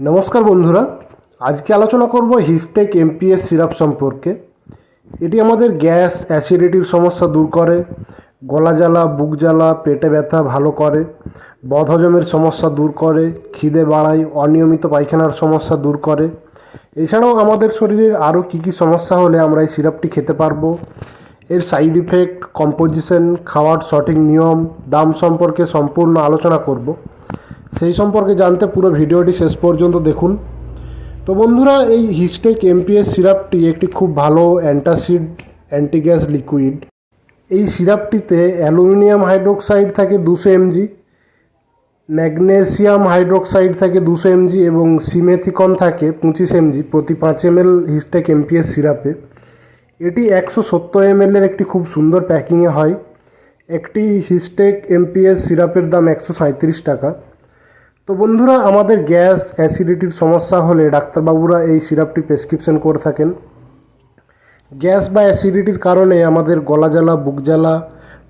নমস্কার বন্ধুরা, আজকে আলোচনা করব হিস্টেক এমপিএস সিরাপ সম্পর্কে। এটি আমাদের গ্যাস অ্যাসিডিটির সমস্যা দূর করে, গলা জ্বালা, বুক জ্বালা, পেটে ব্যথা ভালো করে, বদহজমের সমস্যা দূর করে, খিদে বাড়ায়, অনিয়মিত পায়খানার সমস্যা দূর করে। এছাড়াও আমাদের শরীরের আরও কী কী সমস্যা হলে আমরা এই সিরাপটি খেতে পারব, এর সাইড ইফেক্ট, কম্পোজিশন, খাওয়ার সঠিক নিয়ম, দাম সম্পর্কে সম্পূর্ণ আলোচনা করব। সেই সম্পর্কে জানতে পুরো ভিডিওটি শেষ পর্যন্ত দেখুন। তো বন্ধুরা, এই হিস্টেক এমপিএস সিরাপটি একটি খুব ভালো অ্যান্টাসিড, অ্যান্টিগ্যাস লিকুইড। এই সিরাপটিতে অ্যালুমিনিয়াম হাইড্রোক্সাইড থাকে দুশো এমজি, ম্যাগনেসিয়াম হাইড্রোক্সাইড থাকে দুশো এমজি এবং সিমেথিকন থাকে পঁচিশ এমজি প্রতি পাঁচ এমএল হিস্টেক এমপিএস সিরাপে। এটি একশো সত্তর এমএলের একটি খুব সুন্দর প্যাকিংয়ে হয়। একটি হিস্টেক এমপিএস সিরাপের দাম একশো সাঁত্রিশ টাকা। তো বন্ধুরা, আমাদের গ্যাস অ্যাসিডিটির সমস্যা হলে ডাক্তারবাবুরা এই সিরাপটি প্রেসক্রিপশন করে থাকেন। গ্যাস বা অ্যাসিডিটির কারণে আমাদের গলা জ্বালা, বুক জ্বালা,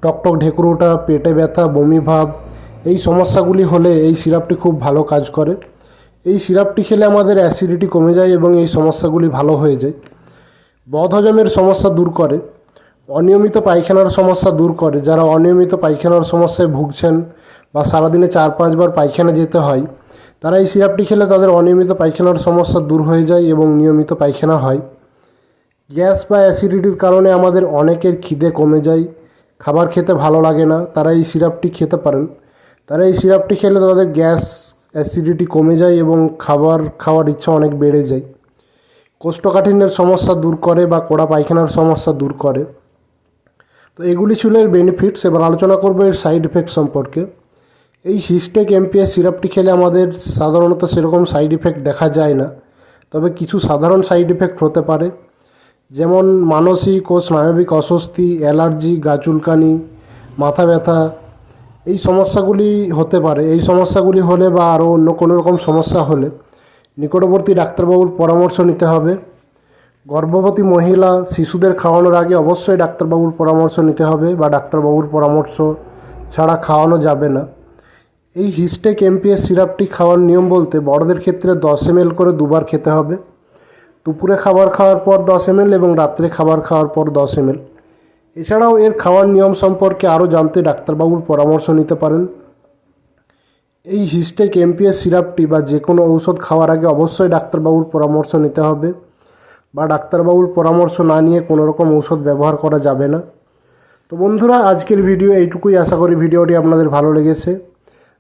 টকটক ঢেকুর ওঠা পেটে ব্যথা, বমি ভাব, এই সমস্যাগুলি হলে এই সিরাপটি খুব ভালো কাজ করে। এই সিরাপটি খেলে আমাদের অ্যাসিডিটি কমে যায় এবং এই সমস্যাগুলি ভালো হয়ে যায়। বদহজমের সমস্যা দূর করে, অনিয়মিত পায়খানার সমস্যা দূর করে। যারা অনিয়মিত পায়খানার সমস্যায় ভুগছেন বা সারাদিনে চার পাঁচবার পায়খানা যেতে হয় তারা এই সিরাপটি খেলে তাদের অনিয়মিত পায়খানার সমস্যা দূর হয়ে যায় এবং নিয়মিত পায়খানা হয়। গ্যাস বা অ্যাসিডিটির কারণে আমাদের অনেকের খিদে কমে যায়, খাবার খেতে ভালো লাগে না তারা এই সিরাপটি খেতে পারেন। তারা এই সিরাপটি খেলে তাদের গ্যাস, অ্যাসিডিটি কমে যায় এবং খাবার খাওয়ার ইচ্ছা অনেক বেড়ে যায়। কোষ্ঠকাঠিন্যের সমস্যা দূর করে বা কোড়া পায়খানার সমস্যা দূর করে। তো এগুলি ছিল এর বেনিফিটস এবার আলোচনা করব এর সাইড এফেক্ট সম্পর্কে। এই হিস্টেক এমপিএস সিরাপটি খেলে আমাদের সাধারণত সেরকম সাইড ইফেক্ট দেখা যায় না। তবে কিছু সাধারণ সাইড ইফেক্ট হতে পারে। যেমন মানসিক ও স্নায়বিক অস্বস্তি, অ্যালার্জি, গা চুলকানি, মাথা ব্যথা, এই সমস্যাগুলি হতে পারে। এই সমস্যাগুলি হলে বা আরও অন্য কোনো রকম সমস্যা হলে নিকটবর্তী ডাক্তারবাবুর পরামর্শ নিতে হবে। গর্ভবতী মহিলা শিশুদের খাওয়ানোর আগে অবশ্যই ডাক্তারবাবুর পরামর্শ নিতে হবে বা ডাক্তারবাবুর পরামর্শ ছাড়া খাওয়ানো যাবে না। এই হিস্টেক এমপিএস সিরাপটি খাওয়ার নিয়ম বলতে বড়দের ক্ষেত্রে দশ এম করে দুবার খেতে হবে। দুপুরে খাবার খাওয়ার পর দশ এম এবং রাত্রে খাবার খাওয়ার পর দশ এম এছাড়াও এর খাওয়ার নিয়ম সম্পর্কে আরও জানতে ডাক্তারবাবুর পরামর্শ নিতে পারেন। এই হিস্টেক এমপিএস সিরাপটি বা যে কোনো ঔষধ খাওয়ার আগে অবশ্যই ডাক্তারবাবুর পরামর্শ নিতে হবে বা ডাক্তারবাবুর পরামর্শ না নিয়ে কোনো রকম ঔষধ ব্যবহার করা যাবে না। তো বন্ধুরা, আজকের ভিডিও এইটুকুই। আশা করি ভিডিওটি আপনাদের ভালো লেগেছে।